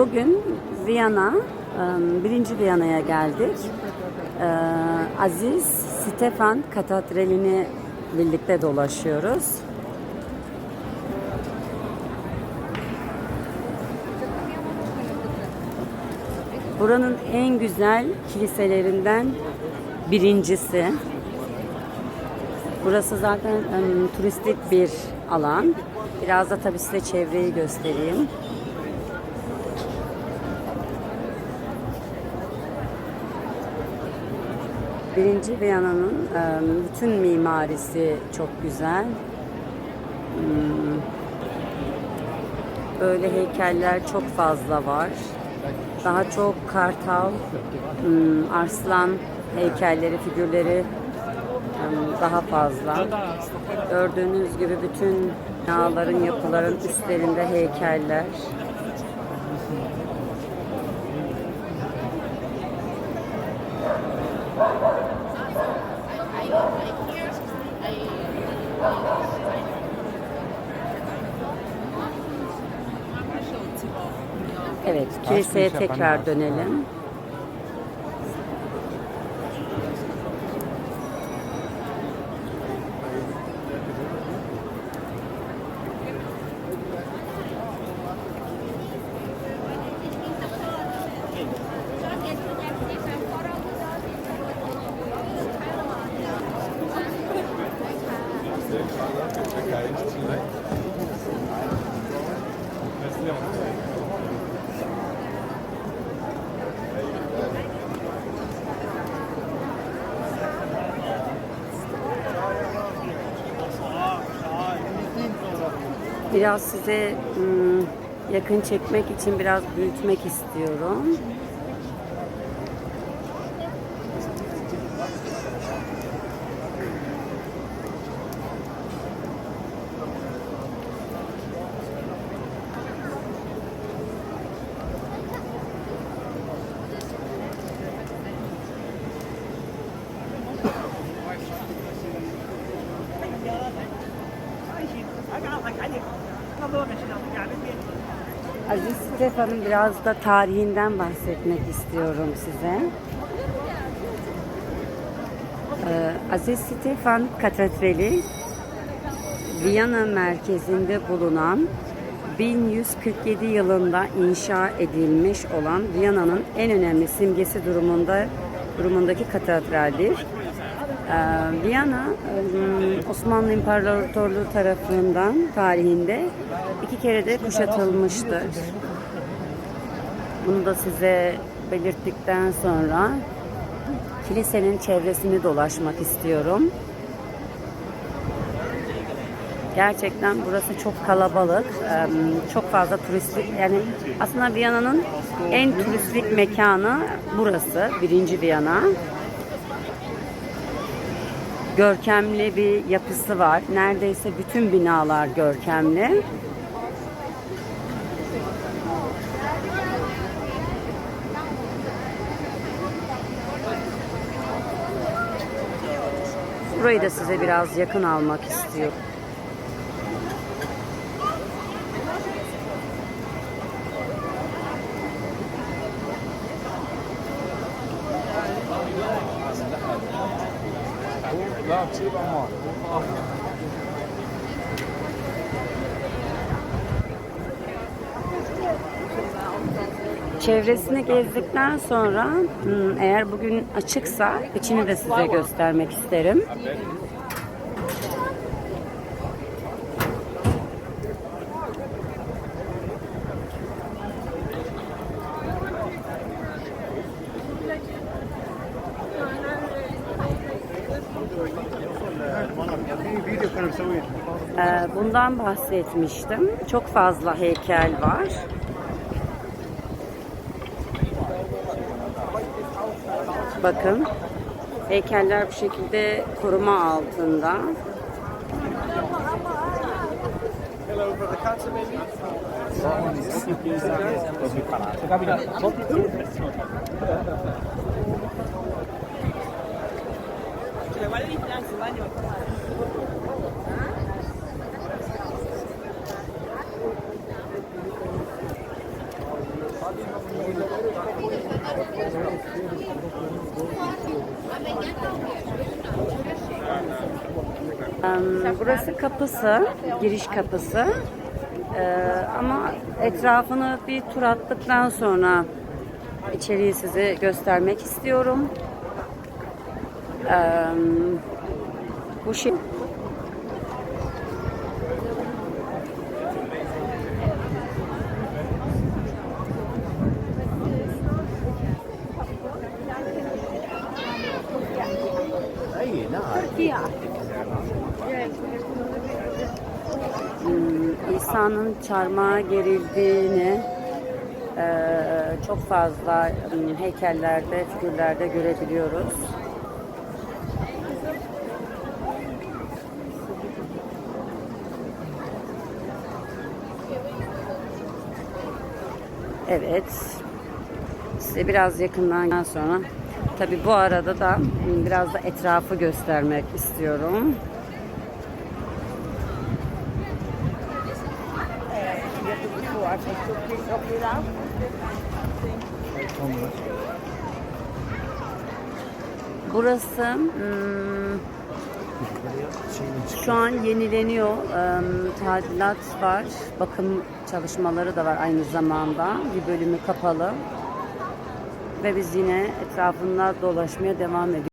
Bugün Viyana, e, birinci Viyana'ya geldik. Aziz Stefan Katedrali'ni birlikte dolaşıyoruz. Buranın en güzel kiliselerinden birincisi. Burası zaten em, turistik bir alan. Biraz da tabii size çevreyi göstereyim. Birinci Viyana'nın bütün mimarisi çok güzel. Hmm, Böyle heykeller çok fazla var. Daha çok kartal, hmm, arslan heykelleri, figürleri hmm, daha fazla. Gördüğünüz gibi bütün binaların, yapıların üstlerinde heykeller. Evet, kiliseye tekrar dönelim. Biraz size yakın çekmek için biraz büyütmek istiyorum. Aziz Stefan'ın biraz da tarihinden bahsetmek istiyorum size. Ee, Aziz Stefan Katedrali Viyana merkezinde bulunan 1147 yılında inşa edilmiş olan Viyana'nın en önemli simgesi durumunda durumundaki katedraldir. Ee, Viyana e, Osmanlı İmparatorluğu tarafından tarihinde iki kere de kuşatılmıştır. Bunu da size belirttikten sonra kilisenin çevresini dolaşmak istiyorum. Gerçekten burası çok kalabalık, çok fazla turistik. Yani aslında Viyana'nın en turistik mekanı burası, birinci Viyana görkemli bir yapısı var. Neredeyse bütün binalar görkemli. Burayı da size biraz yakın almak istiyorum. لا تصيب اموال Çevresini gezdikten sonra hmm, eğer bugün açıksa içini de size göstermek isterim. Ee, Bundan bahsetmiştim. Çok fazla heykel var. Bakın. Heykeller bu şekilde koruma altında. Burası kapısı, giriş kapısı. Ee, ama etrafını bir tur attıktan sonra içeriği size göstermek istiyorum. Bu şey İsa'nın çarmıha gerildiğini eee, çok fazla heykellerde, figürlerde görebiliyoruz. Evet. Size biraz yakından sonra tabi bu arada da biraz da etrafı göstermek istiyorum. Burası hmm, şu an yenileniyor. Em, Tadilat var. Bakım çalışmaları da var aynı zamanda. Bir bölümü kapalı. Ve biz yine etrafında dolaşmaya devam ediyoruz.